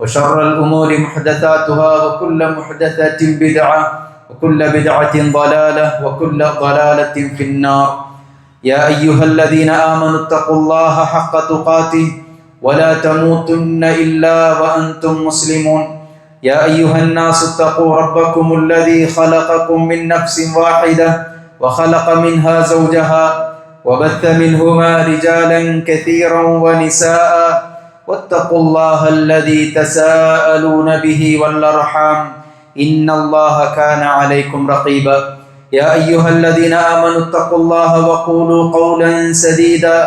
وشر الأمور محدثاتها وكل محدثة بدعة وكل بدعة ضلالة وكل ضلالة في النار. يا أيها الذين آمنوا اتقوا الله حق تقاته ولا تموتن إلا وأنتم مسلمون. يا أيها الناس اتقوا ربكم الذي خلقكم من نفس واحدة وخلق منها زوجها وبث منهما رجالا كثيرا ونساء واتقوا الله الذي تساءلون به والارحام ان الله كان عليكم رقيبا يا ايها الذين امنوا اتقوا الله وقولوا قولا سديدا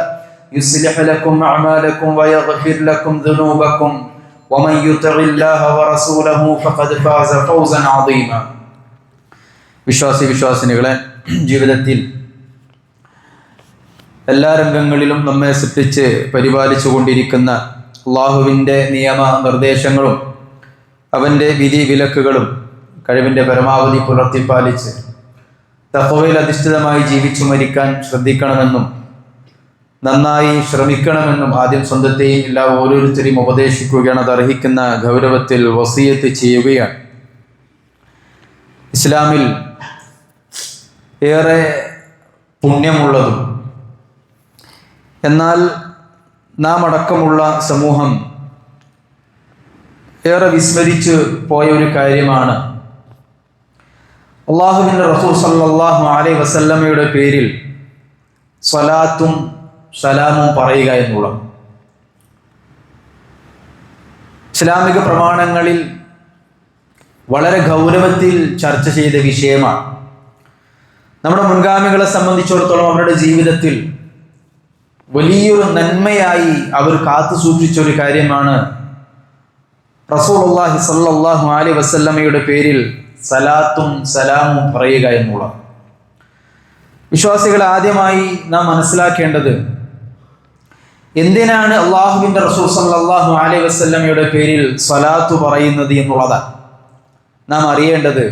يصلح لكم اعمالكم ويغفر لكم ذنوبكم ومن يطع الله ورسوله فقد فاز فوزا عظيما വിശ്വാസി വിശ്വാസിനികളെ ജീവിതത്തിൽ എല്ലാ രംഗങ്ങളിലും നമ്മെ സൃഷ്ടിച്ച് പരിപാലിച്ചു കൊണ്ടിരിക്കുന്ന അള്ളാഹുവിന്റെ നിയമ നിർദ്ദേശങ്ങളും അവന്റെ വിധി വിലക്കുകളും കഴിവിന്റെ പരമാവധി പുലർത്തിപ്പാലിച്ച് തഹവയിൽ അധിഷ്ഠിതമായി ജീവിച്ചു മരിക്കാൻ ശ്രദ്ധിക്കണമെന്നും നന്നായി ശ്രമിക്കണമെന്നും ആദ്യം സ്വന്തത്തെയും എല്ലാ ഓരോരുത്തരെയും ഉപദേശിക്കുകയാണ് അത് അർഹിക്കുന്ന ഗൗരവത്തിൽ വസീയത്ത് ചെയ്യുകയാണ്. ഇസ്ലാമിൽ ഏറെ പുണ്യമുള്ളതും എന്നാൽ നാം അടക്കമുള്ള സമൂഹം ഏറെ വിസ്മരിച്ച് പോയ ഒരു കാര്യമാണ്. അള്ളാഹുവിന്റെ റസൂൽ സല്ലാഹു അലൈ വസല്ലമ്മയുടെ പേരിൽ സ്വലാത്തും സലാമും പറയുക എന്നുള്ള ഇസ്ലാമിക പ്രമാണങ്ങളിൽ വളരെ ഗൗരവത്തിൽ ചർച്ച ചെയ്ത വിഷയമാണ്. നമ്മുടെ മുൻഗാമികളെ സംബന്ധിച്ചിടത്തോളം അവരുടെ ജീവിതത്തിൽ വലിയൊരു നന്മയായി അവർ കാത്തു സൂക്ഷിച്ച ഒരു കാര്യമാണ്. റസൂലുള്ളാഹി സല്ലാഹു അലി വസല്ലമയുടെ പേരിൽ സലാത്തും സലാമും പറയുക എന്നുള്ളത് വിശ്വാസികൾ ആദ്യമായി നാം മനസ്സിലാക്കേണ്ടത് എന്തിനാണ് അള്ളാഹുവിന്റെ റസൂൽ സല്ലാഹു അലൈഹി വസല്ലമയുടെ പേരിൽ സലാത്തു പറയുന്നത് എന്നുള്ളതാണ്. നാം അറിയേണ്ടത്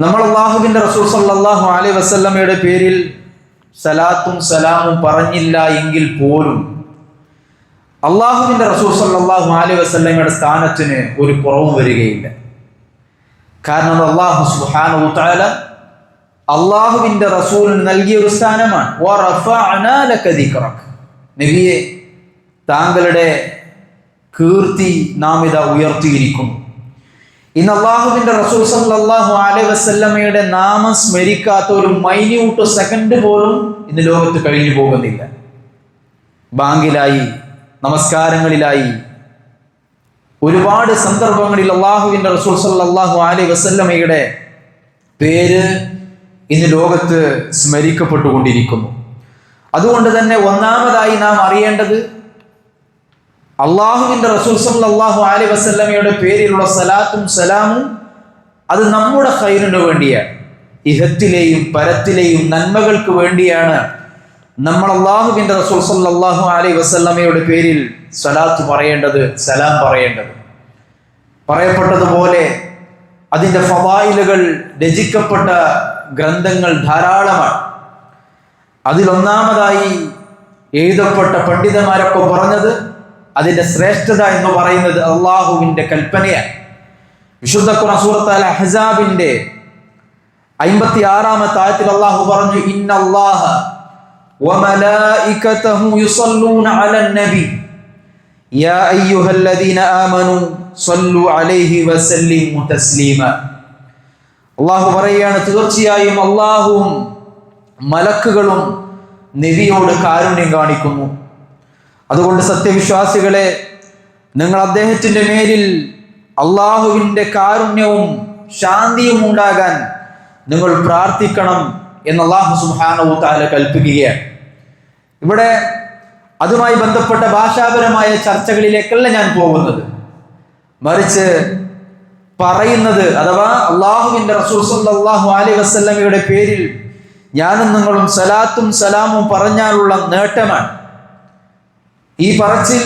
നമ്മൾ അള്ളാഹുവിന്റെ റസൂൽ സല്ലാഹു അലൈഹി വസല്ലമയുടെ പേരിൽ സലാത്തും സലാമും പറഞ്ഞില്ല എങ്കിൽ പോലും അള്ളാഹുവിന്റെ റസൂൽ സല്ലാഹു അലൈഹി വസ്ലമയുടെ സ്ഥാനത്തിന് ഒരു കുറവും വരികയില്ല. കാരണം അള്ളാഹു സുഹാന അള്ളാഹുവിന്റെ റസൂലിന് നൽകിയ ഒരു സ്ഥാനമാണ്. നബിയെ താങ്കളുടെ കീർത്തി നാം ഇതാ ഉയർത്തിയിരിക്കുന്നു. ഇന്ന് അള്ളാഹുവിന്റെ റസൂൽ സല്ലാഹു അലൈഹി വസല്ലമയുടെ നാമം സ്മരിക്കാത്ത ഒരു മൈന്യൂട്ട് സെക്കൻഡ് പോലും ഇന്ന് ലോകത്ത് കഴിഞ്ഞു പോകുന്നില്ല. ബാങ്കിലായി നമസ്കാരങ്ങളിലായി ഒരുപാട് സന്ദർഭങ്ങളിൽ അള്ളാഹുവിന്റെ റസൂൽ സല്ലാഹു അലൈഹി വസല്ലമയുടെ പേര് ഇന്ന് ലോകത്ത് സ്മരിക്കപ്പെട്ടുകൊണ്ടിരിക്കുന്നു. അതുകൊണ്ട് തന്നെ ഒന്നാമതായി നാം അറിയേണ്ടത് അള്ളാഹുവിന്റെ റസൂൽ സല്ലാഹു അലൈ വസല്ലമയുടെ പേരിലുള്ള സലാത്തും സലാമും അത് നമ്മുടെ ഹൈറിന് വേണ്ടിയാണ്. ഇഹത്തിലെയും പരത്തിലെയും നന്മകൾക്ക് വേണ്ടിയാണ് നമ്മൾ അള്ളാഹുവിന്റെ റസൂൽ സല്ലാഹു അലൈ വസല്ലമയുടെ പേരിൽ സലാത്ത് പറയേണ്ടത് സലാം പറയേണ്ടത്. പറയപ്പെട്ടതുപോലെ അതിന്റെ ഫവായിലുകൾ രചിക്കപ്പെട്ട ഗ്രന്ഥങ്ങൾ ധാരാളമാണ്. അതിലൊന്നാമതായി എഴുതപ്പെട്ട പണ്ഡിതന്മാരൊക്കെ പറഞ്ഞത് അതിന്റെ ശ്രേഷ്ഠത എന്ന് പറയുന്നത് അള്ളാഹുവിന്റെ കൽപ്പനയാണ് വിശുദ്ധ സൂറത്ത് അൽ അഹ്സാബിന്റെ അമ്പത്തി ആറാമത്തെ ആയത്തിൽ അള്ളാഹു പറഞ്ഞു ഇന്നല്ലാഹ وملائكته يصلون على النبي يا أيها الذين آمنوا صلوا عليه وسلموا تسليما അള്ളാഹു പറയുകയാണ് തീർച്ചയായും അള്ളാഹുവും മലക്കുകളും നബിയോട് കാരുണ്യം കാണിക്കുന്നു അതുകൊണ്ട് സത്യവിശ്വാസികളെ നിങ്ങൾ അദ്ദേഹത്തിന്റെ മേലിൽ അള്ളാഹുവിന്റെ കാരുണ്യവും ശാന്തിയും ഉണ്ടാകാൻ നിങ്ങൾ പ്രാർത്ഥിക്കണം എന്ന് അള്ളാഹു സുഹാനവും താല കൽപ്പിക്കുകയാണ്. ഇവിടെ അതുമായി ബന്ധപ്പെട്ട ഭാഷാപരമായ ചർച്ചകളിലേക്കല്ല ഞാൻ പോകുന്നത്. മറിച്ച് പറയുന്നത് അഥവാ അള്ളാഹുവിന്റെ റസൂൽ സല്ലല്ലാഹു അലി വസല്ലമയുടെ പേരിൽ ഞാനും നിങ്ങളും സലാത്തും സലാമും പറഞ്ഞാലുള്ള നേട്ടമാണ്. ഈ പറച്ചിൽ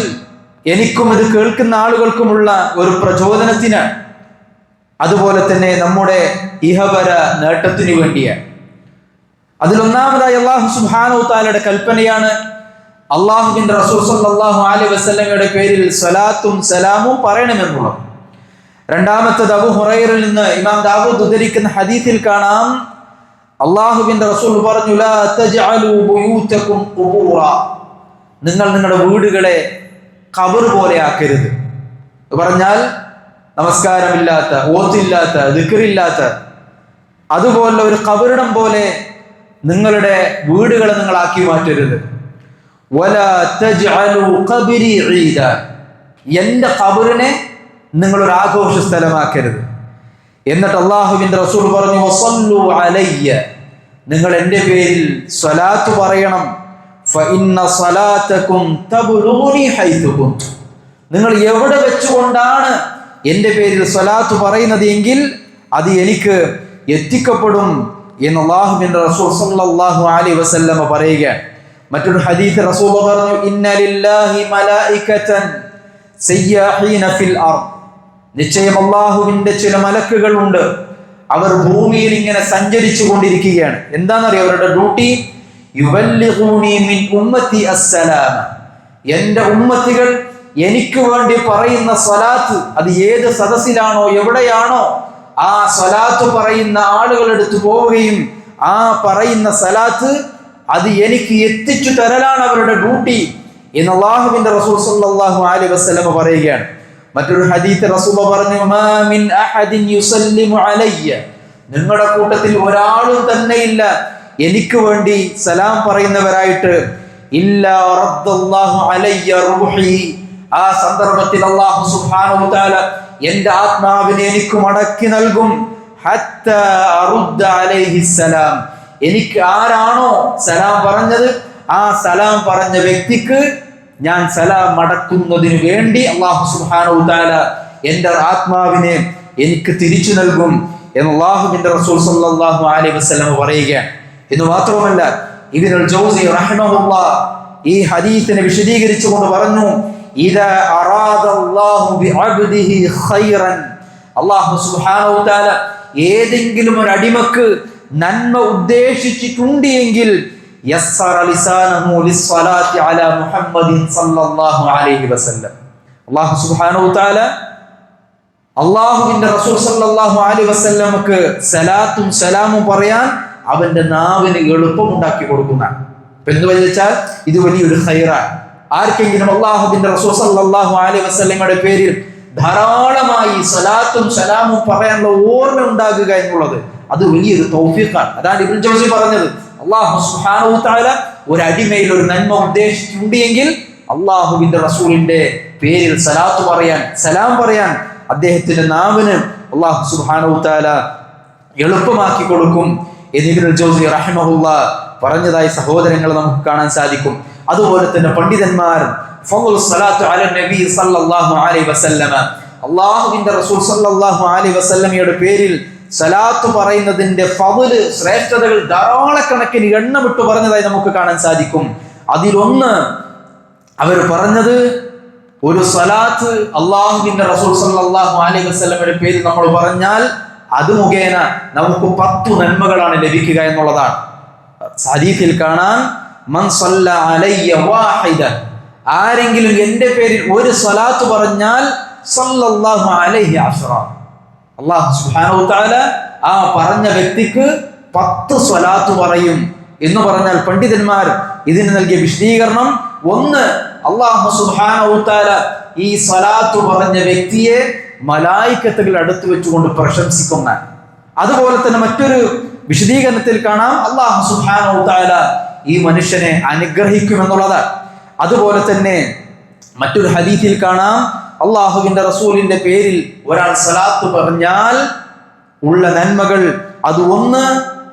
എനിക്കും ഇത് കേൾക്കുന്ന ആളുകൾക്കുമുള്ള ഒരു പ്രചോദനത്തിന് അതുപോലെ തന്നെ നമ്മുടെ ഇഹപര നേട്ടത്തിനു വേണ്ടിയാണ് അതിലൊന്നാമതായി അള്ളാഹു സുബ്ഹാനഹു താലയുടെ കൽപ്പനയാണ് അള്ളാഹുബിൻ റസൂൽ സല്ലല്ലാഹു അലി വസല്ലമയുടെ പേരിൽ സലാത്തും സലാമും പറയണമെന്നുള്ളത്. രണ്ടാമത്തത് അബു ഹുറൈറിൽ നിന്ന് ഇമാം ദാവൂദ് ഉദ്ധരിക്കുന്ന ഹദീസിൽ കാണാം അള്ളാഹുബിൻ റസൂൽ പറഞ്ഞു നിങ്ങൾ നിങ്ങളുടെ വീടുകളെ ഖബർ പോലെ ആക്കരുത്. പറഞ്ഞാൽ നമസ്കാരമില്ലാത്ത ഓത്തില്ലാത്ത ദിക്കറില്ലാത്ത അതുപോലെ ഒരു കബറിടം പോലെ നിങ്ങളുടെ വീടുകളെ നിങ്ങൾ ആക്കി മാറ്റരുത്. എന്റെ കബറിനെ നിങ്ങൾ ഒരു ആഘോഷ സ്ഥലമാക്കരുത്. എന്നിട്ട് അള്ളാഹുവിന്റെ റസൂൽ പറഞ്ഞു നിങ്ങൾ എന്റെ പേരിൽ സ്വലാത്ത് പറയണം. നിങ്ങൾ എവിടെ വെച്ചുകൊണ്ടാണ് എന്റെ പേരിൽ സ്വലാത്ത് പറയുന്നത് എങ്കിൽ അത് എനിക്ക് എത്തിക്കപ്പെടും എന്ന് അള്ളാഹു റസൂൽ അലൈഹി വസല്ലമ പറയുകയാണ്. മറ്റൊരു ഹദീസ് റസൂൽ പറഞ്ഞു സയ്യാഹീന ഫിൽ നിശ്ചയം അള്ളാഹുവിന്റെ ചില മലക്കുകൾ ഉണ്ട് അവർ ഭൂമിയിൽ ഇങ്ങനെ സഞ്ചരിച്ചു കൊണ്ടിരിക്കുകയാണ് എന്താണെന്നറിയാം? അവരുടെ ഡ്യൂട്ടി മിൻ ഉമ്മത്തി അസ്സലാം എന്റെ ഉമ്മത്തികൾ എനിക്ക് വേണ്ടി പറയുന്ന സ്വലാത്ത് അത് ഏത് സദസ്സിലാണോ എവിടെയാണോ ആ സ്വലാത്ത് പറയുന്ന ആളുകൾ എടുത്തു പോവുകയും ആ പറയുന്ന സലാത്ത് അത് എനിക്ക് എത്തിച്ചു തരലാണ് അവരുടെ ഡ്യൂട്ടി എന്ന് അള്ളാഹുവിന്റെ റസൂൽ സല്ലല്ലാഹു അലൈഹി വസല്ലം പറയുകയാണ്. മറ്റൊരു ഹദീത്ത് റസൂബ പറഞ്ഞു മാ മിൻ അഹദിൻ യുസല്ലിമു അലയ്യ. നിങ്ങളുടെ കൂട്ടത്തിൽ ഒരാളും തന്നെയില്ല. എനിക്ക് വേണ്ടി സലാം പറയുന്നവരായിട്ട് ആ സന്ദർഭത്തിൽ അല്ലാഹു സുബ്ഹാനഹു താല എന്റെ ആത്മാവിനെ എനിക്ക് മടക്കി നൽകും. സലാം. എനിക്ക് ആരാണോ സലാം പറഞ്ഞത് ആ സലാം പറഞ്ഞ വ്യക്തിക്ക് ഞാൻ സലാം മടക്കുന്നതിന് വേണ്ടി അള്ളാഹു സുബ്ഹാനഹു താല എന്റെ ആത്മാവിനെ എനിക്ക് തിരിച്ചു നൽകും എന്ന് അള്ളാഹുവിന്റെ റസൂൽ സല്ലല്ലാഹു അലൈഹി വസല്ലം പറയുകയാണ്. എന്ന് മാത്രമല്ല ഇബിനുൽ ജൗസി റഹിമഹുല്ലാ ഈ ഹദീസിനെ വിശദീകരിച്ചുകൊണ്ട് പറഞ്ഞു ഇദാ അറാദല്ലാഹു ബിഅബ്ദിഹി ഖൈറൻ. അല്ലാഹു സുബ്ഹാനഹു തആല ഏതെങ്കിലും ഒരു അടിമക്ക് നന്മ ഉദ്ദേശിച്ചിട്ടുണ്ട് എങ്കിൽ യസ്സറ ലിസാനഹു ലിസ്സലാത്തി അലാ മുഹമ്മദിൻ സല്ലല്ലാഹു അലൈഹി വസല്ലം. അള്ളാഹു സുബ്ഹാനഹു തആല അള്ളാഹുവിന്റെ റസൂൽ സല്ലല്ലാഹു അലൈഹി വസല്ലമക്ക് സലാത്തും സലാമും പറയാൻ അവന്റെ നാവിന് എളുപ്പം ഉണ്ടാക്കി കൊടുക്കുന്ന എന്ന് വെച്ചാൽ ഇത് വലിയൊരു ഹൈറാണ് ആർക്കെങ്കിലും അള്ളാഹുബിന്റെ റസൂൽ അലൈ വസ്ലമയുടെ പേരിൽ ധാരാളമായി സലാത്തും സലാമും പറയാനുള്ള ഓർമ്മ ഉണ്ടാകുക എന്നുള്ളത് അത് വലിയൊരു തൗഫീഖാണ്. അതാണ് ഇബിൻ ജോസി പറഞ്ഞത്. അള്ളാഹു സുബ്ഹാനഹു തആല ഒരു അടിമയിൽ ഒരു നന്മ ഉദ്ദേശിച്ചിട്ടുണ്ട് എങ്കിൽ റസൂലിന്റെ പേരിൽ സലാത്ത് പറയാൻ സലാം പറയാൻ അദ്ദേഹത്തിന്റെ നാവിന് അള്ളാഹു സുബ്ഹാനഹു തആല എളുപ്പമാക്കി കൊടുക്കും. ജൗസി റഹിമഹുല്ല പറഞ്ഞതായി സഹോദരങ്ങൾ നമുക്ക് കാണാൻ സാധിക്കും. അതുപോലെ തന്നെ പണ്ഡിതന്മാർ അല അള്ളാഹുവിന്റെ റസൂൽ സല്ലല്ലാഹു അലൈഹി വസല്ലമയുടെ പേരിൽ സലാത്ത് പറയുന്നതിന്റെ ഫവൽ ശ്രേഷ്ഠതകൾ ധാരാളക്കണക്കിന് എണ്ണമിട്ട് പറഞ്ഞതായി നമുക്ക് കാണാൻ സാധിക്കും. അതിലൊന്ന് അവർ പറഞ്ഞത് ഒരു സലാത്ത് അള്ളാഹുവിന്റെ റസൂൽ സല്ലല്ലാഹു അലൈ വസല്ലമയുടെ പേരിൽ നമ്മൾ പറഞ്ഞാൽ അത് മുഖേന നമുക്ക് പത്തു നന്മകളാണ് ലഭിക്കുക എന്നുള്ളതാണ്. ഹദീസിൽ കാണാൻ ആരെങ്കിലും എന്റെ പേരിൽ ഒരു സ്വലാത്ത് പറഞ്ഞാൽ സല്ലല്ലാഹു അലൈഹി അസ്റ. അള്ളാഹു സുബ്ഹാനഹു തആല ആ പറഞ്ഞ വ്യക്തിക്ക് പത്ത് സ്വലാത്ത് പറയും എന്ന് പറഞ്ഞാൽ പണ്ഡിതന്മാർ ഇതിന് നൽകിയ വിശദീകരണം ഒന്ന് അള്ളാഹു സുബ്ഹാനഹു തആല ഈ സ്വലാത്ത് പറഞ്ഞ വ്യക്തിയെ മലായിക്കത്തുകൾ അടുത്ത് വെച്ചുകൊണ്ട് പ്രശംസിക്കുന്ന അതുപോലെ തന്നെ മറ്റൊരു വിശദീകരണത്തിൽ കാണാം. അള്ളാഹു തആല ഈ മനുഷ്യനെ അനുഗ്രഹിക്കുമെന്നുള്ളത്. അതുപോലെ തന്നെ മറ്റൊരു ഹദീസിൽ കാണാം. അള്ളാഹുവിന്റെ റസൂലിന്റെ പേരിൽ ഒരാൾ സലാത്ത് പറഞ്ഞാൽ ഉള്ള നന്മകൾ അത് ഒന്ന്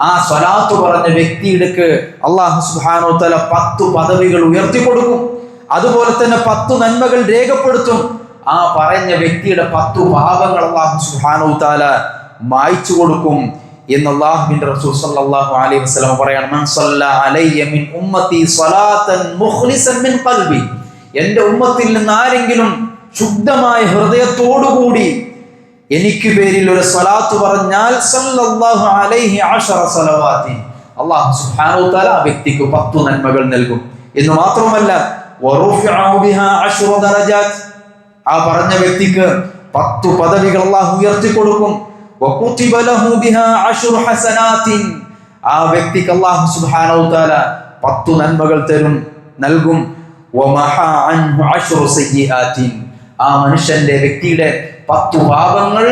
ആ സ്വലാത്ത് പറഞ്ഞ വ്യക്തിയിടക്ക് അള്ളാഹു സുഹാനോ തല പത്തു പദവികൾ ഉയർത്തി കൊടുക്കും അതുപോലെ തന്നെ പത്തു നന്മകൾ രേഖപ്പെടുത്തും. ആ പറഞ്ഞ വ്യക്തിയുടെ പത്തു പാപങ്ങൾ അള്ളാഹു സുബ്ഹാനഹു താല മായ്ച്ചു കൊടുക്കും എന്ന് അള്ളാഹുവിന്റെ റസൂൽ സല്ലല്ലാഹു അലൈഹി വസല്ലം പറയാണ് മൻ സല്ല മിൻ സ്വലാത്തൻ മുഖ്ലിസൻ മിൻ ഖൽബി. എന്റെ ഉമ്മത്തിൽ നിന്ന് ആരെങ്കിലും ശുദ്ധമായ ഹൃദയത്തോടുകൂടി എനിക്ക് പേരിൽ ഒരു സ്വലാത്ത് പറഞ്ഞാൽ സല്ലല്ലാഹു അലൈഹി അള്ളാഹു സുബ്ഹാനഹു ആ വ്യക്തിക്ക് പത്തു നന്മകൾ നൽകും. എന്ന് മാത്രമല്ല ബിഹാ ആ പറഞ്ഞ വ്യക്തിക്ക് പത്തു പദവികൾ അള്ളാഹു ഉയർത്തി കൊടുക്കും വകുതിബ ലഹു ബിഹാ അശ്റ ഹസനാത്തിൻ. ആ വ്യക്തിക്ക് അള്ളാഹു സുബ്ഹാനഹു തആല പത്തു നന്മകൾ തരും നൽകും. ആ മനുഷ്യന്റെ വ്യക്തിയുടെ പത്തു പാപങ്ങൾ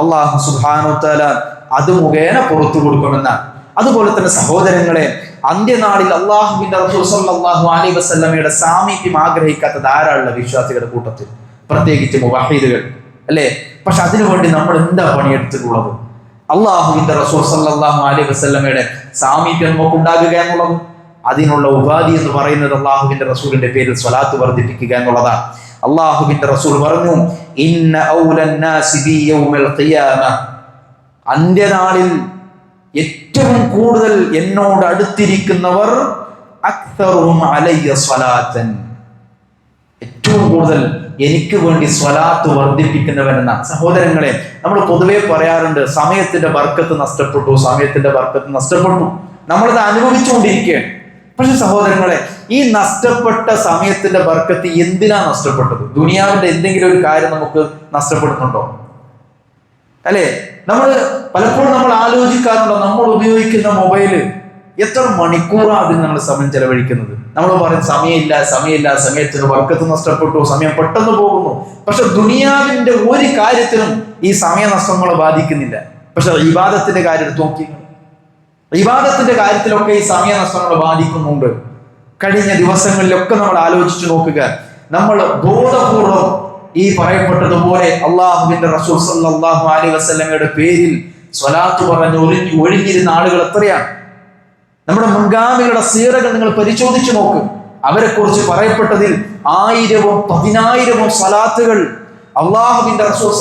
അള്ളാഹു സുബ്ഹാനഹു തആല അത് മുഖേന പുറത്തു കൊടുക്കുമെന്നാണ് അതുപോലെ തന്നെ സഹോദരങ്ങളെ അന്ത്യനാളിൽ അള്ളാഹുബിന്റെ റസൂൽ വസല്ലമയുടെ സാമീപ്യം ആഗ്രഹിക്കാത്ത ധാരാളം വിശ്വാസികളുടെ കൂട്ടത്തിൽ? പ്രത്യേകിച്ച് മുവാഹിദുകൾ. അല്ലേ? പക്ഷെ അതിനുവേണ്ടി നമ്മൾ എന്താ പണിയെടുത്തിട്ടുള്ളത്? അള്ളാഹുവിന്റെ റസൂൽ സല്ലാഹു അലൈഹി വസ്ലമയുടെ സാമീപ്യം നമുക്ക് ഉണ്ടാകുക എന്നുള്ളത് അതിനുള്ള ഉപാധി എന്ന് പറയുന്നത് അള്ളാഹുവിന്റെ റസൂലിന്റെ പേരിൽ സ്വലാത്ത് വർദ്ധിപ്പിക്കുക എന്നുള്ളതാണ്. അള്ളാഹുവിന്റെ റസൂൽ പറഞ്ഞു ഇന്ന അന്ത്യനാളിൽ ഏറ്റവും കൂടുതൽ എന്നോട് അടുത്തിരിക്കുന്നവർ അക്തറും അലയ്യ സ്വലാത്തൻ. ഏറ്റവും കൂടുതൽ എനിക്ക് വേണ്ടി സ്വലാത്ത് വർദ്ധിപ്പിക്കുന്നവനെന്ന സഹോദരങ്ങളെ നമ്മൾ പൊതുവെ പറയാറുണ്ട് സമയത്തിന്റെ വർക്കത്ത് നഷ്ടപ്പെട്ടു സമയത്തിന്റെ വർക്കത്ത് നഷ്ടപ്പെട്ടു. നമ്മളത് അനുഭവിച്ചുകൊണ്ടിരിക്കുകയാണ്. പക്ഷെ സഹോദരങ്ങളെ ഈ നഷ്ടപ്പെട്ട സമയത്തിന്റെ വർക്കത്ത് എന്തിനാ നഷ്ടപ്പെട്ടത്? ദുനിയാവിന്റെ എന്തെങ്കിലും ഒരു കാര്യം നമുക്ക് നഷ്ടപ്പെടുന്നുണ്ടോ? അല്ലെ? നമ്മൾ പലപ്പോഴും നമ്മൾ ആലോചിക്കാറുണ്ടോ? നമ്മൾ ഉപയോഗിക്കുന്ന മൊബൈൽ എത്ര മണിക്കൂറാണ് അതിന് നമ്മൾ സമയം ചെലവഴിക്കുന്നത്? നമ്മൾ പറയും സമയമില്ല സമയമില്ല സമയത്തിന് വർക്കത്ത് നഷ്ടപ്പെട്ടു സമയം പെട്ടെന്ന് പോകുന്നു. പക്ഷെ ദുനിയാവിന്റെ ഒരു കാര്യത്തിനും ഈ സമയനഷ്ടങ്ങളെ ബാധിക്കുന്നില്ല. പക്ഷെ വിവാദത്തിന്റെ കാര്യം നോക്കി വിവാദത്തിന്റെ കാര്യത്തിലൊക്കെ ഈ സമയനഷ്ടങ്ങളെ ബാധിക്കുന്നുണ്ട്. കഴിഞ്ഞ ദിവസങ്ങളിലൊക്കെ നമ്മൾ ആലോചിച്ചു നോക്കുക. നമ്മൾ ബോധപൂർവം ഈ പറയപ്പെട്ടതുപോലെ അള്ളാഹുവിന്റെ റസൂൽ സല്ലല്ലാഹു അലൈഹി വസല്ലമയുടെ പേരിൽ സ്വലാത്ത് പറഞ്ഞ് ഒഴിഞ്ഞ് ഒഴിഞ്ഞിരുന്ന ആളുകൾ എത്രയാണ്? നമ്മുടെ മുൻഗാമികളുടെ സീറകൾ നിങ്ങൾ പരിശോധിച്ചു നോക്ക്. അവരെ കുറിച്ച് പറയപ്പെട്ടതിൽ ആയിരവും പതിനായിരവും സലാത്തുകൾ അള്ളാഹുബിന്റെ റസൂൽ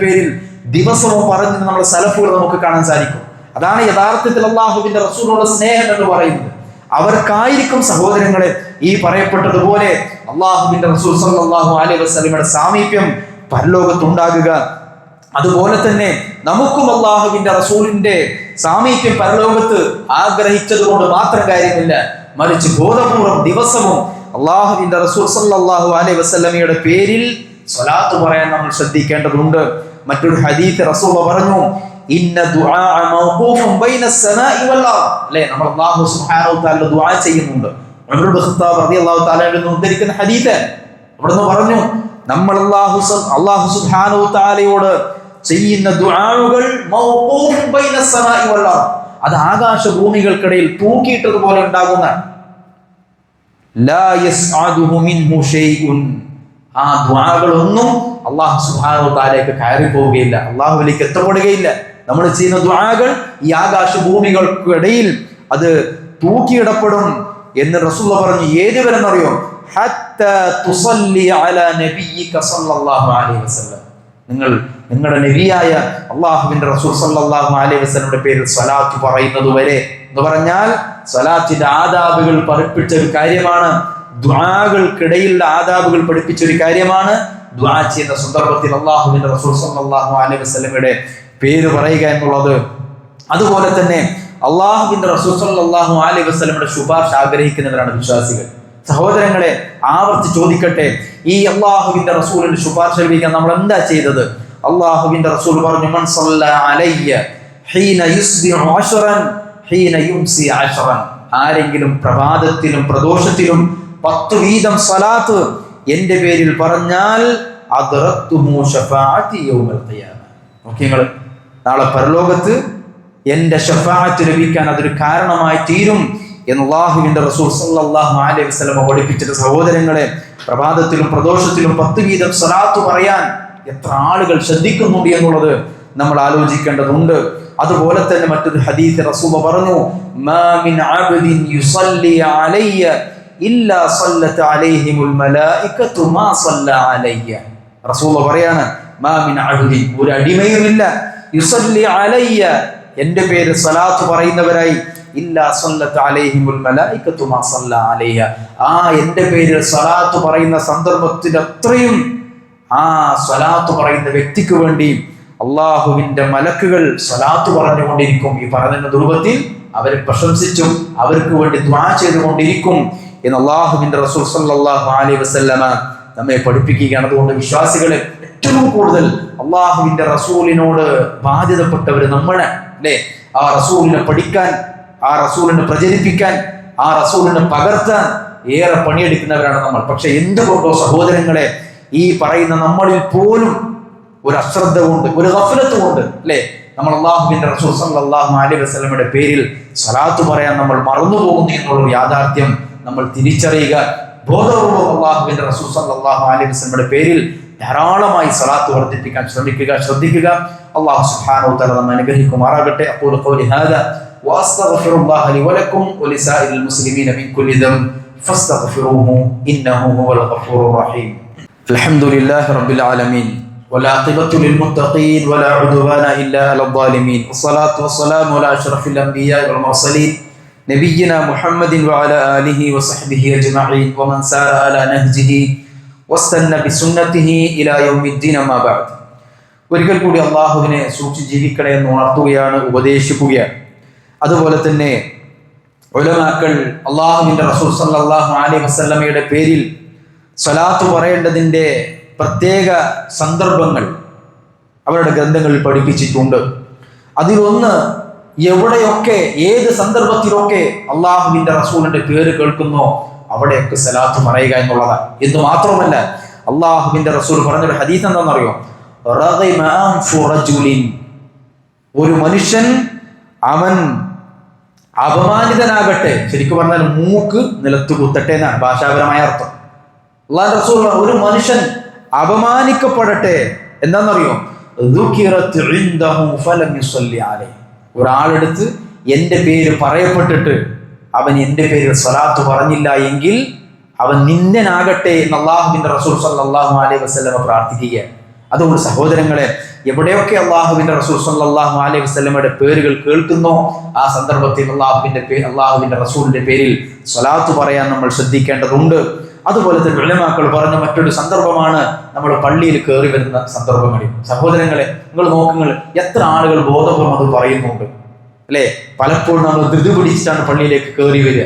പേരിൽ ദിവസവും പറഞ്ഞ് നമ്മുടെ സലഫുകൾ നമുക്ക് കാണാൻ സാധിക്കും. അതാണ് യഥാർത്ഥത്തിൽ അള്ളാഹുവിന്റെ റസൂലുള്ള സ്നേഹം എന്ന് പറയുന്നത്. അവർക്കായിരിക്കും സഹോദരങ്ങളെ ഈ പറയപ്പെട്ടതുപോലെ അള്ളാഹുബിന്റെ റസൂൽ സല്ലല്ലാഹു അലൈഹി വസല്ലമയുടെ സാമീപ്യം പരലോകത്തുണ്ടാകുക അതുപോലെ തന്നെ നമുക്കും അള്ളാഹുവിന്റെ റസൂലിന്റെ സാമീപ്യം പരലോകത്ത് ആഗ്രഹിച്ചത് കൊണ്ട് മാത്രം കാര്യമില്ല. മറിച്ച് ബോധപൂർവം ദിവസവും അള്ളാഹുവിന്റെ റസൂൽ സല്ലാഹു അലൈഹി വസല്ലമയുടെ പേരിൽ സ്വലാത്ത് പറയാൻ നമ്മൾ ശ്രദ്ധിക്കേണ്ടതുണ്ട്. മറ്റൊരു ഹദീത്ത് റസൂൽ പറഞ്ഞു ചെയ്യുന്നുണ്ട്. ഹദീത്ത് അവിടുന്ന് പറഞ്ഞു നമ്മൾ അള്ളാഹു അള്ളാഹു അല്ലാഹു സുബ്ഹാനഹു തആലയോട് ചെയ്യുന്ന ദുആകൾ അത് ആകാശ ഭൂമികൾക്കിടയിൽ തൂക്കിയിട്ടതുപോലെ ഉണ്ടാകുന്ന ആ ദ്വാകളൊന്നും അള്ളാഹു സുബ്ഹാനഹു താലേക്ക് കയറി പോവുകയില്ല അള്ളാഹുവിലേക്ക് എത്തപ്പെടുകയില്ല. നമ്മൾ ചെയ്യുന്ന ദ്വാകൾ ഈ ആകാശ ഭൂമികൾക്കിടയിൽ അത് തൂക്കിയിടപ്പെടും എന്ന് റസൂള്ള പറഞ്ഞു. ഏത് വരെ എന്നറിയോ ഹത്ത തുസല്ലി അലാ നബിയിക സല്ലല്ലാഹു അലൈഹി വസല്ലം. നിങ്ങൾ നിങ്ങളുടെ നബിയായ അള്ളാഹുവിന്റെ റസൂൽ സല്ലാഹു അലൈഹി വസ്ലമിന്റെ പേരിൽ സ്വലാത്ത് പറയുന്നത് വരെ എന്ന് പറഞ്ഞാൽ സ്വലാത്തിന്റെ ആദാബുകൾ പഠിപ്പിച്ച ഒരു കാര്യമാണ് ദ്വാകൾക്കിടയിലുള്ള ആദാബുകൾ പഠിപ്പിച്ച ഒരു കാര്യമാണ്. ദ്വാ ചെയ്യുന്ന സന്ദർഭത്തിൽ അള്ളാഹുവിന്റെ റസൂൽ സല്ലാഹു അലൈഹി വസ്ലമിയുടെ പേര് പറയുക എന്നുള്ളത്. അതുപോലെ തന്നെ അള്ളാഹുവിന്റെ റസൂൽ സല്ലാഹു അലൈഹി വസ്ലമിയുടെ ശുപാർശ ആഗ്രഹിക്കുന്നവരാണ് വിശ്വാസികൾ. സഹോദരങ്ങളെ ആവർത്തി ചോദിക്കട്ടെ ഈ അള്ളാഹുവിന്റെ റസൂലിന്റെ ശുപാർശ ലഭിക്കാൻ നമ്മൾ എന്താ ചെയ്തത്? അള്ളാഹുവിന്റെ റസൂൽ പറഞ്ഞു മൻ ഹീന ഹീന യുംസി അശ്റൻ. ആരെങ്കിലും പ്രഭാതത്തിലും പ്രദോഷത്തിലും പത്തു വീതം സലാത്ത് എന്റെ പേരിൽ പറഞ്ഞാൽ നാളെ പരലോകത്ത് എന്റെ ഷഫാഅത്ത് ലഭിക്കാൻ അതൊരു കാരണമായി തീരും എന്ന് അള്ളാഹുവിന്റെ റസൂൽ സല്ലല്ലാഹു അലൈഹി വസ്ലമ പഠിപ്പിച്ചിട്ട് സഹോദരങ്ങളെ പ്രഭാതത്തിലും പ്രദോഷത്തിലും പത്ത് വീതം സലാത്ത് പറയാൻ എത്ര ആളുകൾ ശ്രദ്ധിക്കുന്നുണ്ട് എന്നുള്ളത് നമ്മൾ ആലോചിക്കേണ്ടതുണ്ട്. അതുപോലെ തന്നെ മറ്റൊരു ഹദീസ് റസൂബ പറഞ്ഞു പറയാണ് ഒരു അടിമയുമില്ല. എന്റെ പേര് സലാത്ത് പറയുന്നവരായി ഇല്ലാ സല്ലത്ത് അലൈഹിമുൽ മലായികത്തു മാ സല്ല അലയ്യ ആ എന്റെ പേരിൽ സലാത്ത് പറയുന്ന സന്ദർഭത്തിൽ അത്രയും ആ സലാത്ത് പറയുന്ന വ്യക്തിക്ക് വേണ്ടി അള്ളാഹുവിന്റെ മലക്കുകൾ സ്വലാത്ത് പറഞ്ഞുകൊണ്ടിരിക്കും. ഈ പറഞ്ഞ രൂപത്തിൽ അവരെ പ്രശംസിച്ചും അവർക്ക് വേണ്ടി ദ്വാ ചെയ്തുകൊണ്ടിരിക്കും എന്ന് അള്ളാഹുവിന്റെ റസൂൽ സല്ലല്ലാഹു അലൈഹി വസല്ലമ നമ്മെ പഠിപ്പിക്കുകയാണ്. അതുകൊണ്ട് വിശ്വാസികളെ ഏറ്റവും കൂടുതൽ അള്ളാഹുവിന്റെ റസൂലിനോട് ബാധ്യതപ്പെട്ടവർ നമ്മളെ അല്ലേ? ആ റസൂലിനെ പഠിക്കാൻ ആ റസൂലിനെ പ്രചരിപ്പിക്കാൻ ആ റസൂലിനെ പകർത്താൻ ഏറെ പണിയെടുക്കുന്നവരാണ് നമ്മൾ. പക്ഷെ എന്തുകൊണ്ടോ സഹോദരങ്ങളെ ഈ പറയുന്ന നമ്മളിൽ പോലും ഒരു അശ്രദ്ധ കൊണ്ട് ഒരു ഗഫലത്ത് കൊണ്ട് അല്ലേ? നമ്മൾ അള്ളാഹുബിന്റെ റസൂൽ സല്ലല്ലാഹു അലൈഹി വസ്ലമയുടെ പേരിൽ സ്വലാത്ത് പറയാൻ നമ്മൾ മറന്നു പോകുന്നു എന്നുള്ള യാഥാർത്ഥ്യം നമ്മൾ തിരിച്ചറിയുക. ബോധപൂർവം അള്ളാഹുബിന്റെ റസൂൽ സല്ലല്ലാഹു അലൈഹി വസ്ലമയുടെ പേരിൽ ധാരാളമായി സ്വലാത്ത് വർദ്ധിപ്പിക്കാൻ ശ്രമിക്കുക ശ്രദ്ധിക്കുക. അള്ളാഹു സുഹാനോ തആല നമ്മെ അനുഗ്രഹിക്കുമാറാകട്ടെ. അഖൂലു ഖൗലി ഹാദാ വഅസ്തഗ്ഫിറുല്ലാഹ ലി വലക്കും വലിസാഇരിൽ മുസ്ലിമീന മിൻ കുല്ലി ദംബ് ഫസ്തഗ്ഫിറൂഹു ഇന്നഹു ഹുവൽ ഗഫൂറുർ റഹീം الحمد لله رب العالمين والعاقبة للمتقين ولا عدوان إلا على الظالمين والصلاة والسلام على أشرف الأنبياء والمرسلين نبينا محمد وعلى آله وصحبه أجمعين ومن سار على نهجه واستنى بسنته إلى يوم الدين ما بعد ഒരിക്കൽ കൂടി അള്ളാഹുവിനെ സൂക്ഷിച്ച് ജീവിക്കണേ എന്ന് ഉണർത്തുകയാണ് ഉപദേശിക്കുകയാണ് അതുപോലെ തന്നെ ഒലമാക്കൾ അള്ളാഹുവിന്റെ റസൂൽ സല്ലാഹു അലൈഹി വസല്ലമയുടെ പേരിൽ സ്വലാത്ത് പറയേണ്ടതിന്റെ പ്രത്യേക സന്ദർഭങ്ങൾ അവരുടെ ഗ്രന്ഥങ്ങളിൽ പഠിപ്പിച്ചിട്ടുണ്ട്. അതിലൊന്ന് എവിടെയൊക്കെ ഏത് സന്ദർഭത്തിലൊക്കെ അള്ളാഹുവിന്റെ റസൂലിന്റെ പേര് കേൾക്കുന്നോ അവിടെയൊക്കെ സലാത്ത് പറയുക എന്നുള്ളതാണ് എന്ന് മാത്രമല്ല അള്ളാഹുവിന്റെ റസൂൽ പറഞ്ഞൊരു ഹദീസ് എന്താണെന്നറിയോ. ഒരു മനുഷ്യൻ അവൻ അപമാനിതനാകട്ടെ ശരിക്കും പറഞ്ഞാൽ മൂക്ക് നിലത്ത് കുത്തട്ടെ എന്നാണ് ഭാഷാപരമായ അർത്ഥം. അള്ളാഹ് റസൂൽ ഒരു മനുഷ്യൻ അപമാനിക്കപ്പെടട്ടെ എന്താണെന്നറിയോ. ഒരാളെടുത്ത് എന്റെ പേര് പറയപ്പെട്ടിട്ട് അവൻ എന്റെ പേരിൽ സ്വലാത്ത് പറഞ്ഞില്ല എങ്കിൽ അവൻ നിന്ദനാകട്ടെ എന്ന് അള്ളാഹുവിന്റെ റസൂൽ സല്ലാഹു അലൈഹി വസ്ലമ പ്രാർത്ഥിക്കുകയാണ്. അതുകൊണ്ട് സഹോദരങ്ങളെ എവിടെയൊക്കെ അള്ളാഹുവിന്റെ റസൂൽ സല്ലല്ലാഹു അലൈഹി വസ്ലമയുടെ പേരുകൾ കേൾക്കുന്നോ ആ സന്ദർഭത്തിൽ അള്ളാഹുവിന്റെ പേര് അള്ളാഹുവിന്റെ റസൂലിന്റെ പേരിൽ സ്വലാത്ത് പറയാൻ നമ്മൾ ശ്രദ്ധിക്കേണ്ടതുണ്ട്. അതുപോലെ തന്നെ വിളമാക്കൾ പറഞ്ഞ മറ്റൊരു സന്ദർഭമാണ് നമ്മൾ പള്ളിയിൽ കയറി വരുന്ന സന്ദർഭങ്ങളിൽ. സഹോദരങ്ങളെ നിങ്ങൾ നോക്കുങ്ങൾ എത്ര ആളുകൾ ബോധപൂർവം അത് പറയുന്നുണ്ട്. അല്ലേ? പലപ്പോഴും നമ്മൾ ധൃതി പിടിച്ചിട്ടാണ് പള്ളിയിലേക്ക് കയറി വരിക.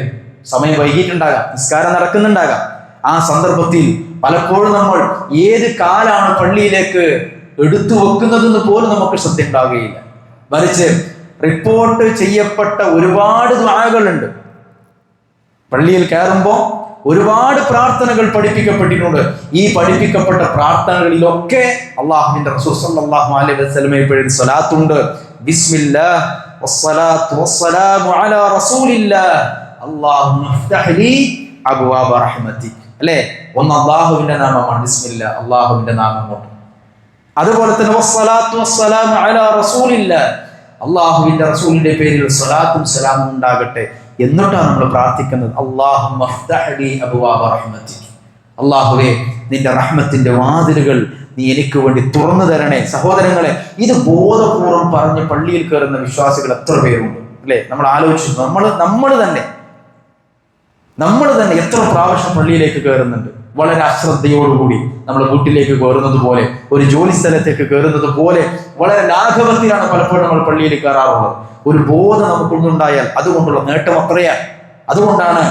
സമയം വൈകിട്ടുണ്ടാകാം നിസ്കാരം നടക്കുന്നുണ്ടാകാം. ആ സന്ദർഭത്തിൽ പലപ്പോഴും നമ്മൾ ഏത് കാലാണ് പള്ളിയിലേക്ക് എടുത്തു വെക്കുന്നതെന്ന് പോലും നമുക്ക് ശ്രദ്ധ ഉണ്ടാവുകയില്ല മറിച്ച് റിപ്പോർട്ട് ചെയ്യപ്പെട്ട ഒരുപാട് ദ്വാരകളുണ്ട് പള്ളിയിൽ കയറുമ്പോൾ ഒരുപാട് പ്രാർത്ഥനകൾ പഠിപ്പിക്കപ്പെട്ടിട്ടുണ്ട്. ഈ പഠിപ്പിക്കപ്പെട്ട പ്രാർത്ഥനകളിലൊക്കെ അള്ളാഹുവിന്റെ റസൂൽ സല്ലല്ലാഹു അലൈഹി വസല്ലമയെ പേരിൽ സ്വലാത്തുണ്ട്. വസ്സലാത്തു വസ്സലാമു അലാ ഇഫ്തഹ് അബ്വാബ റഹ്മതിക് അല്ലേ? ഒന്ന് അള്ളാഹുവിന്റെ നാമമാണ്. ബിസ്മില്ല അള്ളാഹുവിന്റെ നാമം കൊണ്ട്. അതുപോലെ തന്നെ അള്ളാഹുവിന്റെ റസൂലിന്റെ പേരിൽ സലാത്തും സലാമും ഉണ്ടാകട്ടെ എന്നിട്ടാണ് നമ്മൾ പ്രാർത്ഥിക്കുന്നത്. അള്ളാഹുവേ നിന്റെ റഹ്മത്തിന്റെ വാതിലുകൾ നീ എനിക്ക് വേണ്ടി തുറന്നു തരണേ. സഹോദരങ്ങളെ ഇത് ബോധപൂർവം പറഞ്ഞ് പള്ളിയിൽ കയറുന്ന വിശ്വാസികൾ എത്ര പേരുണ്ട്? അല്ലേ? നമ്മൾ ആലോചിച്ചു. നമ്മൾ നമ്മൾ തന്നെ. നമ്മൾ തന്നെ എത്ര പ്രാവശ്യം പള്ളിയിലേക്ക് കയറുന്നുണ്ട് വളരെ അശ്രദ്ധയോടുകൂടി നമ്മൾ വീട്ടിലേക്ക് കയറുന്നത് പോലെ ഒരു ജോലി സ്ഥലത്തേക്ക് കയറുന്നത് പോലെ വളരെ ലാഘവത്തിലാണ് പലപ്പോഴും നമ്മൾ പള്ളിയിൽ കയറാറുള്ളത് ഒരു ബോധം നമുക്കൊന്നുണ്ടായാൽ അതുകൊണ്ടുള്ള നേട്ടം അത്രയാണ്. അതുകൊണ്ടാണ്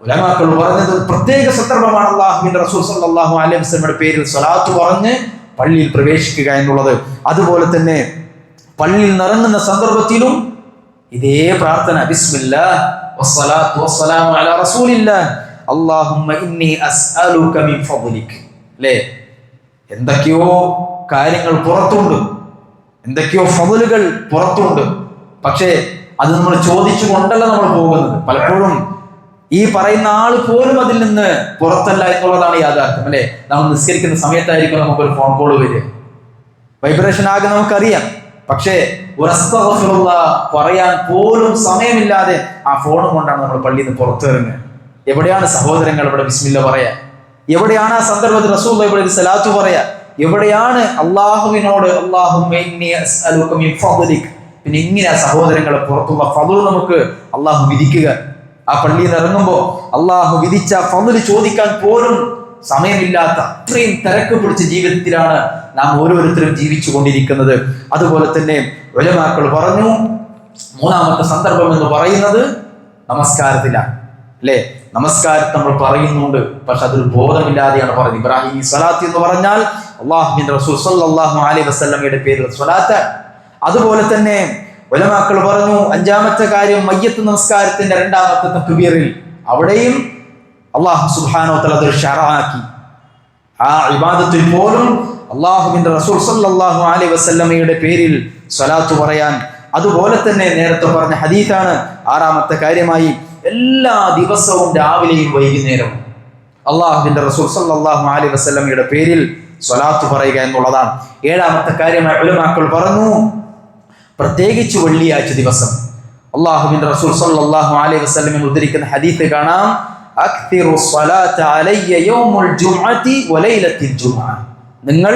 ഉലമാക്കൾ പറഞ്ഞത് പ്രത്യേക സന്ദർഭമാണ് അള്ളാഹുവിന്റെ റസൂൽ സല്ലല്ലാഹു അലൈഹി പേരിൽ സ്വലാത്ത് പറഞ്ഞ് പള്ളിയിൽ പ്രവേശിക്കുക എന്നുള്ളത്. അതുപോലെ തന്നെ പള്ളിയിൽ നിറങ്ങുന്ന സന്ദർഭത്തിലും ഇതേ പ്രാർത്ഥന. ബിസ്മില്ലാ. വസ്സലാത്തു വസ്സലാമു അലാ അല്ലാഹുമ്മ ഇന്നി എന്തൊക്കെയോ കാര്യങ്ങൾ പുറത്തുണ്ട്. എന്തൊക്കെയോ ഫവലുകൾ പുറത്തുണ്ട്. പക്ഷേ അത് നമ്മൾ ചോദിച്ചു കൊണ്ടല്ല നമ്മൾ പോകുന്നത്. പലപ്പോഴും ഈ പറയുന്ന ആൾ പോലും അതിൽ നിന്ന് പുറത്തല്ല എന്നുള്ളതാണ് യാഥാർത്ഥ്യം. അല്ലെ? നമ്മൾ നിസ്കരിക്കുന്ന സമയത്തായിരിക്കും നമുക്കൊരു ഫോൺ കോൾ വരിക. വൈബ്രേഷൻ ആകെ നമുക്കറിയാം. പക്ഷേ പറയാൻ പോലും സമയമില്ലാതെ ആ ഫോണും കൊണ്ടാണ് നമ്മൾ പള്ളിയിൽ നിന്ന് പുറത്തിറങ്ങുക. എവിടെയാണ് സഹോദരങ്ങൾ ഇവിടെ ബിസ്മില്ല പറയാ? എവിടെയാണ് ആ സന്ദർഭത്തിൽ റസൂൽ ഇവിടെ ഒരു സലാത്തു പറയാ? എവിടെയാണ് അള്ളാഹുവിനോട് അള്ളാഹുലിക് പിന്നെ ഇങ്ങനെ സഹോദരങ്ങളെ പുറത്തുള്ള ഫതുൽ നമുക്ക് അള്ളാഹു വിധിക്കുക. ആ പള്ളിയിൽ നിന്ന് ഇറങ്ങുമ്പോൾ അള്ളാഹു വിധിച്ച ഫതുൽ ചോദിക്കാൻ പോലും സമയമില്ലാത്ത അത്രയും തിരക്ക് പിടിച്ച ജീവിതത്തിലാണ് നാം ഓരോരുത്തരും ജീവിച്ചു കൊണ്ടിരിക്കുന്നത്. അതുപോലെ തന്നെ ഉലമാക്കൾ പറഞ്ഞു മൂന്നാമത്തെ സന്ദർഭം എന്ന് പറയുന്നത് നമസ്കാരത്തിലാണ് അല്ലേ? നമസ്കാരത്തെ നമ്മൾ പറയുന്നുണ്ട് പക്ഷെ അതൊരു ബോധമില്ലാതെയാണ് പറയുന്നത് ഇബ്രാഹിം സ്വലാത്ത് എന്ന് പറഞ്ഞാൽ അള്ളാഹു റസൂൽ സല്ലല്ലാഹു അലൈഹി വസല്ലമയുടെ പേരിൽ സ്വലാത്ത്. അതുപോലെ തന്നെ ഉലമാക്കൾ പറഞ്ഞു അഞ്ചാമത്തെ കാര്യം മയ്യത്ത് നമസ്കാരത്തിന്റെ രണ്ടാമത്തെ തക്ബീറിൽ അവിടെയും അള്ളാഹു സുബ്ഹാനഹു തലത്തിൽ ഷറാക്കി ആ ഇബാദത്തിൽ പോലും അള്ളാഹുവിന്റെ റസൂൽ സല്ലാഹു അലൈഹി വസല്ലമയുടെ പേരിൽ സ്വലാത്തു പറയാൻ അതുപോലെ തന്നെ നേരത്തെ പറഞ്ഞ ഹദീഫാണ് ആറാമത്തെ കാര്യമായി. എല്ലാ ദിവസവും രാവിലെയും വൈകുന്നേരവും അള്ളാഹുവിന്റെ റസൂൽ സല്ലാഹു അലൈഹി വസല്ലമയുടെ പേരിൽ സ്വലാത്തു പറയുക എന്നുള്ളതാണ്. ഏഴാമത്തെ കാര്യമായി ഉലമാക്കൾ പറഞ്ഞു പ്രത്യേകിച്ച് വെള്ളിയാഴ്ച ദിവസം. അള്ളാഹുബിൻ റസൂൽ സല്ലാഹു അലൈഹി വസ്ലമിൽ ഉദ്ധരിക്കുന്ന ഹദീത്ത് കാണാം. നിങ്ങൾ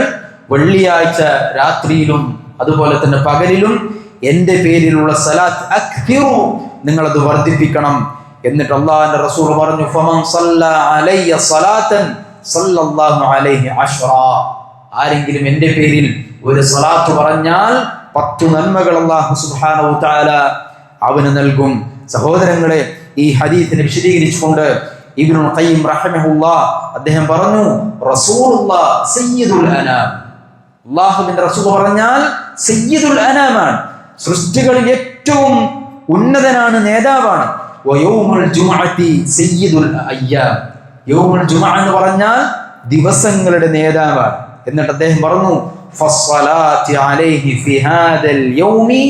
വെള്ളിയാഴ്ച രാത്രിയിലും അതുപോലെ തന്നെ പകലിലും എന്റെ പേരിലുള്ള സലാത്ത് അക്തിറു നിങ്ങൾ അത് വർദ്ധിപ്പിക്കണം എന്നിട്ട് അള്ളാഹിന്റെ റസൂൽ പറഞ്ഞു ഫമൻ സല്ല അലയ്യ സലാത്തൻ സല്ലല്ലാഹു അലൈഹി അഷ്റാ ആരെങ്കിലും എന്റെ പേരിൽ ഒരു സലാത്ത് പറഞ്ഞാൽ പത്തു നന്മകൾ അള്ളാഹു സുബ്ഹാനഹു തആല അവന് നൽകും. സഹോദരങ്ങളെ ഈ ഹദീസിനെ വിശദീകരിച്ചുകൊണ്ട് ഇബ്നുൽ ഖയ്യിം റഹിമഹുല്ലാ അദ്ദേഹം പറഞ്ഞു റസൂലുള്ളാ സയ്യിദുൽ അനാം. അള്ളാഹുവിന്റെ റസൂൽ പറഞ്ഞാൽ സയ്യിദുൽ അനാമാണ്. സൃഷ്ടികളിൽ ഏറ്റവും ഉന്നതനാണ് നേതാവാണ്. സയ്യിദുൽ അയ്യാം. യൗമുൽ ജുമുഅ എന്ന് പറഞ്ഞാൽ ദിവസങ്ങളുടെ നേതാവാണ്. എന്നിട്ട് അദ്ദേഹം പറഞ്ഞു ഫസ്സലാത്തി അലൈഹി ഫി ഹാദൽ യൗമി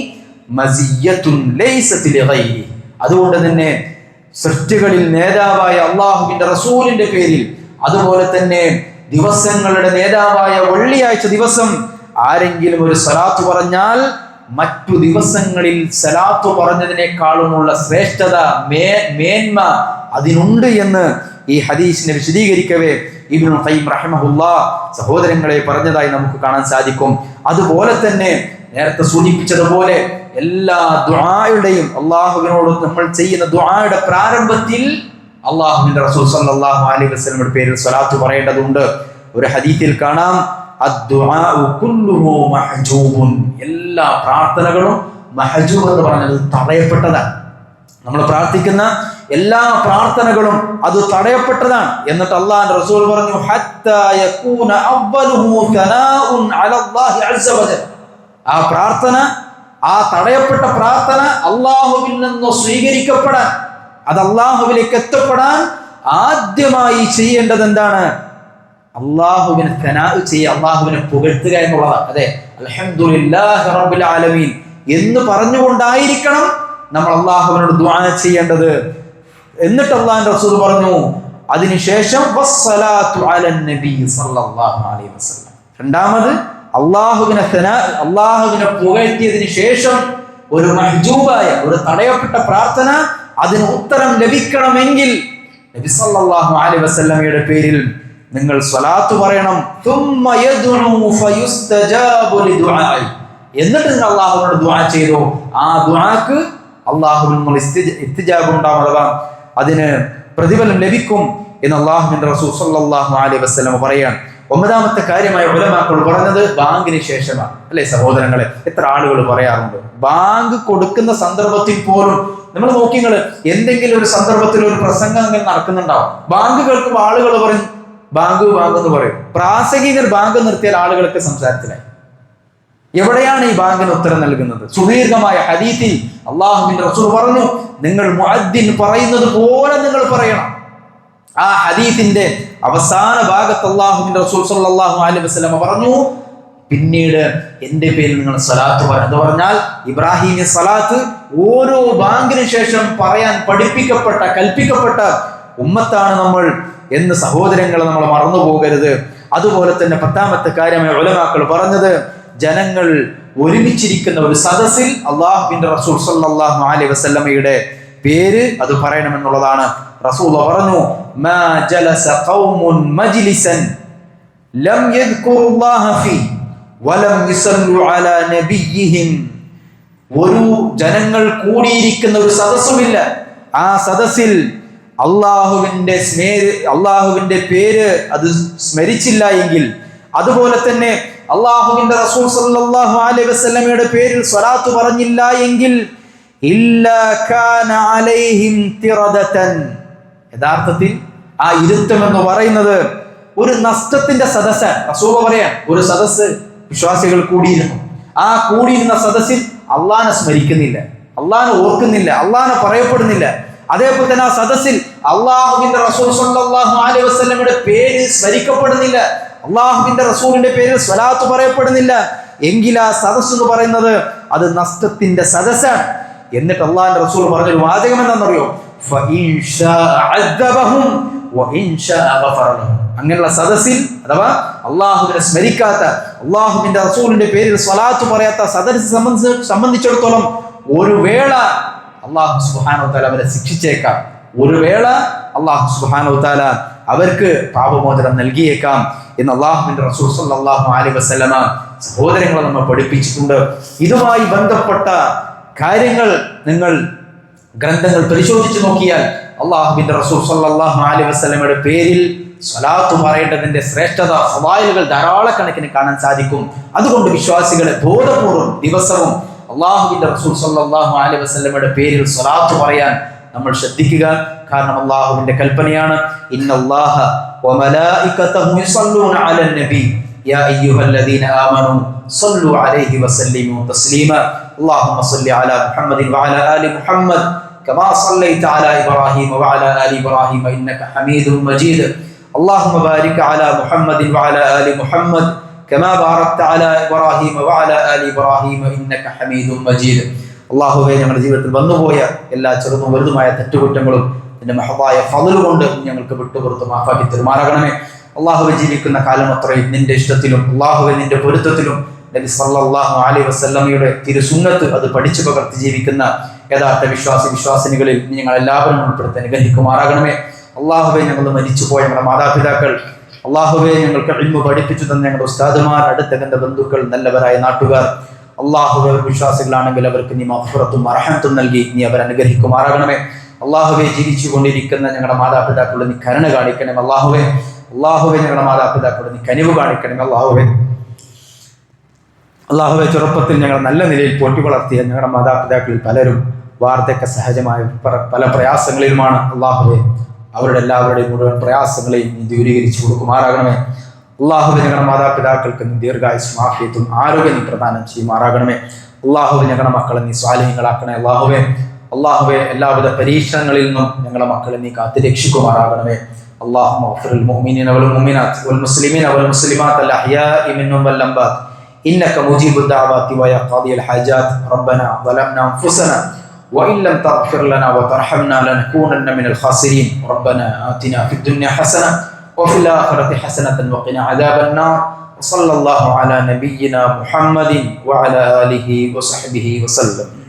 മസിയ്യത്തുൻ ലൈസത്തി ലിഗൈരി അതുകൊണ്ട് തന്നെ സൃഷ്ടികളിൽ നേതാവായ അള്ളാഹുവിന്റെ റസൂലിന്റെ പേരിൽ അതുപോലെ തന്നെ ദിവസങ്ങളുടെ നേതാവായ വെള്ളിയാഴ്ച ദിവസം ആരെങ്കിലും ഒരു സലാത്ത് പറഞ്ഞാൽ മറ്റു ദിവസങ്ങളിൽ സലാത്ത് പറഞ്ഞതിനേക്കാളുമുള്ള ശ്രേഷ്ഠത മേ മേന്മ അതിനുണ്ട് എന്ന് ഈ ഹദീസിനെ വിശദീകരിക്കവേ ഇബ്നുൽ ഖയ്യിം റഹിമഹുല്ലാ സഹോദരങ്ങളെ പറഞ്ഞതായി നമുക്ക് കാണാൻ സാധിക്കും. അതുപോലെ തന്നെ നേരത്തെ സൂചിപ്പിച്ചതുപോലെ എല്ലാ ദുആയുടെയും അള്ളാഹുവിനോട് നമ്മൾ ചെയ്യുന്ന ദുആയുടെ പ്രാരംഭത്തിൽ അള്ളാഹുവിന്റെ റസൂൽ സല്ലല്ലാഹു അലൈഹി വസല്ലമയുടെ പേരിൽ സ്വലാത്ത് പറയേണ്ടതുണ്ട്. ഒരു ഹദീസിൽ കാണാം മഹ്ജൂബുൻ. എല്ലാ പ്രാർത്ഥനകളും മഹജൂബ് എന്ന് പറഞ്ഞത് തടയപ്പെട്ടതാണ്. നമ്മൾ പ്രാർത്ഥിക്കുന്ന എല്ലാ പ്രാർത്ഥനകളും അത് തടയപ്പെട്ടതാണ്. എന്നിട്ട് അള്ളാഹ് റസൂൽ പറഞ്ഞു ആ പ്രാർത്ഥന ആ തടയപ്പെട്ട പ്രാർത്ഥന അള്ളാഹുവിൽ നിന്ന് സ്വീകരിക്കപ്പെടാൻ അത് അള്ളാഹുവിലേക്ക് എത്തപ്പെടാൻ ആദ്യമായി ചെയ്യേണ്ടത് എന്താണ്? അള്ളാഹുവിനെ തനാ ചെയ്യുക അള്ളാഹുവിനെ പുകഴ്ത്തുക എന്നുള്ളതാണ്. അതെ റബ്ബിൽ ആലമീൻ. എന്ന് പറഞ്ഞുകൊണ്ടായിരിക്കണം നമ്മൾ അള്ളാഹുവിനോട് ദ്വാന ചെയ്യേണ്ടത്. എന്നിട്ട് അള്ളാഹു റസൂൽ പറഞ്ഞു അതിനുശേഷം രണ്ടാമത് അള്ളാഹുവിനെ അള്ളാഹുവിനെ പുകഴ്ത്തിയതിന് ശേഷം ഒരു മഹ്ജൂബായ ഒരു തടയപ്പെട്ട പ്രാർത്ഥന അതിന് ഉത്തരം ലഭിക്കണമെങ്കിൽ നബി സല്ലല്ലാഹു അലൈഹി വസല്ലമയുടെ പേരിൽ നിങ്ങൾ സ്വലാത്ത് പറയണം. ലിദുആഇ. എന്നിട്ട് നിങ്ങൾ അള്ളാഹുവിനോട് ദുആ ചെയ്തു. ആ ദുആക്ക് അള്ളാഹുവിൽ നമ്മൾ ഉണ്ടാവും അഥവാ അതിന് പ്രതിഫലം ലഭിക്കും എന്ന് അള്ളാഹുബിൻ റസൂൽ സല്ലല്ലാഹു അലൈഹി വസല്ലം പറയാണ്. ഒമ്പതാമത്തെ കാര്യമായി ഉലമാക്കൾ പറഞ്ഞത് ബാങ്കിന് ശേഷമാണ്. അല്ലെ സഹോദരങ്ങളെ? എത്ര ആളുകൾ പറയാറുണ്ട്? ബാങ്ക് കൊടുക്കുന്ന സന്ദർഭത്തിൽ പോലും നമ്മൾ നോക്കിങ്ങൾ എന്തെങ്കിലും ഒരു സന്ദർഭത്തിൽ ഒരു പ്രസംഗം അങ്ങനെ നടക്കുന്നുണ്ടാവും. ബാങ്ക് കേൾക്കുമ്പോൾ ആളുകൾ പറയും ബാങ്ക് ബാങ്ക് എന്ന് പറയും. പ്രാസംഗികർ ബാങ്ക് നിർത്തിയാൽ ആളുകൾക്ക് സംസാരത്തിലായി. എവിടെയാണ് ഈ ബാങ്കിന് ഉത്തരം നൽകുന്നത്? സുദീർഘമായ ഹരീതി അള്ളാഹുബിന്റെ റസൂൽ പറഞ്ഞു നിങ്ങൾ മുഅദ്ദിൻ പറയുന്നത് പോലെ നിങ്ങൾ പറയണം. ആ ഹദീത്തിന്റെ അവസാന ഭാഗത്ത് അള്ളാഹുവിന്റെ റസൂൽ അലൈഹി വസല്ലം പറഞ്ഞു പിന്നീട് എന്റെ പേരിൽ നിങ്ങൾ സലാത്ത് പറഞ്ഞു എന്ന് പറഞ്ഞാൽ ഇബ്രാഹിമി സലാത്ത് ഓരോ ബാങ്കിന് ശേഷം പറയാൻ പഠിപ്പിക്കപ്പെട്ട കൽപ്പിക്കപ്പെട്ട ഉമ്മത്താണ് നമ്മൾ എന്ന് സഹോദരങ്ങളെ നമ്മൾ മറന്നു പോകരുത്. അതുപോലെ തന്നെ പത്താമത്തെ കാര്യമായി ഉലമാക്കൾ പറഞ്ഞത് ജനങ്ങൾ ഒരുമിച്ചിരിക്കുന്ന ഒരു സദസ്സിൽ അള്ളാഹുബിന്റെ റസൂൽ സല്ലാഹു അലൈഹി വസ്ലമയുടെ പേര് അത് പറയണമെന്നുള്ളതാണ്. റസൂൽ പറഞ്ഞു മാ قوم مجلسا لم يذكروا الله فيه ولم يصلوا على نبيهم ഒരു ജനങ്ങൾ കൂടിയിരിക്കുന്ന ഒരു സദസ്സുമില്ല. ആ സദസ്സിൽ അള്ളാഹുവിന്റെ സ്നേ അള്ളാഹുവിന്റെ പേര് അത് സ്മരിച്ചില്ല എങ്കിൽ അതുപോലെ തന്നെ അള്ളാഹുവിന്റെ റസൂൽ സല്ലല്ലാഹു അലൈഹി വസല്ലമയുടെ പേരിൽ സ്വലാത്ത് പറഞ്ഞില്ല എങ്കിൽ ഇല്ല യഥാർത്ഥത്തിൽ ആ ഇരുത്തം എന്ന് പറയുന്നത് ഒരു നഷ്ടത്തിന്റെ സദസ്സ്. റസൂൽ പറയാൻ ഒരു സദസ്സ് വിശ്വാസികൾ കൂടിയിരുന്നു. ആ കൂടിയിരുന്ന സദസ്സിൽ അള്ളാനെ സ്മരിക്കുന്നില്ല. അള്ളാനെ ഓർക്കുന്നില്ല അള്ളാനെ പറയപ്പെടുന്നില്ല. അതേപോലെ തന്നെ ആ സദസ്സിൽ അള്ളാഹുവിന്റെ റസൂൽ സല്ലല്ലാഹു അലൈഹി വസ്ലമിയുടെ പേര് സ്മരിക്കപ്പെടുന്നില്ല. അള്ളാഹുവിന്റെ റസൂലിന്റെ പേരിൽ സ്വലാത്ത് പറയപ്പെടുന്നില്ല. എങ്കിൽ ആ സദസ് എന്ന് പറയുന്നത് അത് നഷ്ടത്തിന്റെ സദസ്സാണ്. എന്നിട്ട് അള്ളാഹിന്റെ റസൂൽ പറഞ്ഞൊരു വാചകം എന്താണെന്നറിയോ അങ്ങനെയുള്ള സദസ്സിൽ അഥവാ അള്ളാഹുവിനെ സ്മരിക്കാത്ത അള്ളാഹുവിന്റെ റസൂലിന്റെ പേരിൽ സ്വലാത്ത് പറയാത്ത സദസ്സിനെ സംബന്ധിച്ച് സംബന്ധിച്ചിടത്തോളം ഒരു വേള അള്ളാഹു സുബാനോ താല അവരെ ശിക്ഷിച്ചേക്കാം. ഒരു വേള അള്ളാഹു സുബാനോ താല അവർക്ക് പാപമോചനം നൽകിയേക്കാം എന്ന് അള്ളാഹുവിന്റെ റസൂൽ അള്ളാഹു അലി വസ്ലമ സഹോദരങ്ങളെ നമ്മൾ പഠിപ്പിച്ചിട്ടുണ്ട്. ഇതുമായി ബന്ധപ്പെട്ട കാര്യങ്ങൾ നിങ്ങൾ ഗ്രന്ഥങ്ങൾ പരിശോധിച്ചു നോക്കിയാൽ അള്ളാഹുബിന്റെ റസൂൽ സല്ലാഹു അലി വസ്ലമയുടെ പേരിൽ സ്വലാത്ത് പറയേണ്ടതിന്റെ ശ്രേഷ്ഠത ഫവായിലുകൾ ധാരാളക്കണക്കിന് കാണാൻ സാധിക്കും. അതുകൊണ്ട് വിശ്വാസികളെ ബോധപൂർവം ദിവസവും അള്ളാഹുബിന്റെ റസൂൽ സല്ലാഹു അലി വസ്ലമയുടെ പേരിൽ സ്വലാത്ത് പറയാൻ നമ്മൾ ശ്രദ്ധിക്കുക. കാരണം അള്ളാഹുവിന്റെ കൽപ്പനയാണ്. ഇന്നല്ലാഹ വമലായികതഹു യുസല്ലൂന അലൻ നബി يا أيها الذين آمنوا صلوا عليه وسلموا تسليما اللهم صل على محمد وعلى آل محمد كما صليت على إبراهيم وعلى آل إبراهيم إنك حميد مجيد اللهم بارك على محمد وعلى آل محمد كما باركت على إبراهيم وعلى آل إبراهيم إنك حميد مجيد അള്ളാഹുവെ ഞങ്ങളുടെ ജീവിതത്തിൽ വന്നുപോയ എല്ലാ ചെറുതും വലുതുമായ തെറ്റുകുറ്റങ്ങളും നിന്റെ മഹതായ ഫതല് കൊണ്ട് ഞങ്ങൾക്ക് വിട്ടുപുറത്ത് മാഫാക്കി തെരുമാറാകണമേ അള്ളാഹുവെ ജീവിക്കുന്ന കാലം അത്രയും നിന്റെ ഇഷ്ടത്തിലും അള്ളാഹുവെ നിന്റെ പൊരുത്തത്തിലും നബി സല്ലല്ലാഹു അലൈഹി വസല്ലമയുടെ തിരുസുന്നത്ത് അത് പഠിച്ചു പകർത്തി ജീവിക്കുന്ന യഥാർത്ഥ വിശ്വാസി വിശ്വാസിനികളിൽ ഞങ്ങൾ എല്ലാവരും ഉൾപ്പെടുത്തി അനുഗ്രഹിക്കുമാറാകണമേ. അള്ളാഹുബെ ഞങ്ങൾ മരിച്ചുപോയ ഞങ്ങളുടെ മാതാപിതാക്കൾ അള്ളാഹുബെ ഞങ്ങൾക്ക് ഇൽമു പഠിപ്പിച്ചു തന്ന ഞങ്ങളുടെ ഉസ്താദുമാർ അടുത്ത കണ്ട ബന്ധുക്കൾ നല്ലവരായ നാട്ടുകാർ അള്ളാഹുബെ വിശ്വാസികളാണെങ്കിൽ അവർക്ക് നീ മഫുറത്തും അർഹത്തും നൽകി നീ അവർ അനുഗ്രഹിക്കുമാറാകണമേ. അള്ളാഹുബെ ജീവിച്ചു കൊണ്ടിരിക്കുന്ന ഞങ്ങളുടെ മാതാപിതാക്കളുടെ നീ കരുണ കാണിക്കണം അള്ളാഹുബെ അള്ളാഹുബെ ഞങ്ങളുടെ മാതാപിതാക്കളുടെ നീ കനിവ് കാണിക്കണം അള്ളാഹുബെ അള്ളാഹുബെ ചെറുപ്പത്തിൽ ഞങ്ങൾ നല്ല നിലയിൽ പോറ്റി വളർത്തിയ ഞങ്ങളുടെ മാതാപിതാക്കളിൽ പലരും വാർദ്ധക്യ സഹജമായ പല- പല പ്രയാസങ്ങളിലുമാണ് അള്ളാഹുവെ അവരുടെ എല്ലാവരുടെയും മുഴുവൻ പ്രയാസങ്ങളെയും നീ ദൂരീകരിച്ചു കൊടുക്കുമാറാകണമേ അള്ളാഹുവെ ഞങ്ങളുടെ മാതാപിതാക്കൾക്ക് നീ ദീർഘായുസും ആഫിയത്തും ആരോഗ്യം നീ പ്രദാനം ചെയ്യുമാറാകണമേ അള്ളാഹുവെ ഞങ്ങളുടെ മക്കളെ നീ സ്വാലിഹ്യങ്ങളാക്കണേ അള്ളാഹുവെ അള്ളാഹുവെ എല്ലാവിധ പരീക്ഷണങ്ങളിൽ നിന്നും ഞങ്ങളുടെ മക്കളെ നീ കാത്തു രക്ഷിക്കുമാറാകണമേ اللهم اغفر للمؤمنين والمؤمنات والمسلمين والمسلمات الأحياء منهم والأموات إنك مجيب الدعوات ويا قاضي الحاجات ربنا ظلمنا أنفسنا وإن لم تغفر لنا وترحمنا لنكونن من الخاسرين. ربنا آتنا في الدنيا حسنة وفي الآخرة حسنة وقنا عذاب النار. وصلى الله على نبينا محمد وعلى آله وصحبه وسلم.